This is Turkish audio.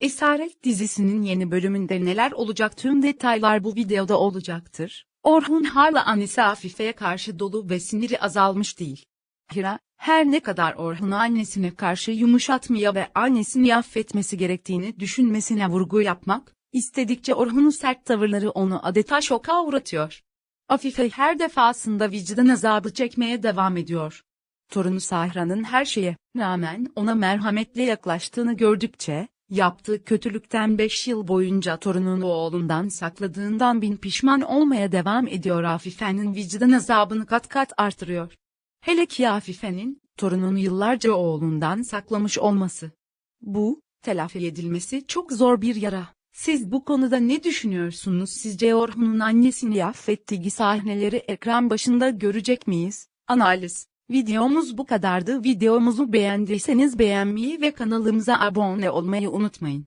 Esaret dizisinin yeni bölümünde neler olacak tüm detaylar bu videoda olacaktır. Orhun hala annesi Afife'ye karşı dolu ve siniri azalmış değil. Hira, her ne kadar Orhun'u annesine karşı yumuşatmaya ve annesini affetmesi gerektiğini düşünmesine vurgu yapmak, istedikçe Orhun'un sert tavırları onu adeta şoka uğratıyor. Afife her defasında vicdan azabı çekmeye devam ediyor. Torunu Sahra'nın her şeye rağmen ona merhametle yaklaştığını gördükçe, yaptığı kötülükten 5 yıl boyunca torununu oğlundan sakladığından bin pişman olmaya devam ediyor Afife'nin vicdan azabını kat kat artırıyor. Hele ki Afife'nin, torununu yıllarca oğlundan saklamış olması. Bu, telafi edilmesi çok zor bir yara. Siz bu konuda ne düşünüyorsunuz? Sizce Orhun'un annesini affettiği sahneleri ekran başında görecek miyiz? Analiz Videomuz bu kadardı. Videomuzu beğendiyseniz beğenmeyi ve kanalımıza abone olmayı unutmayın.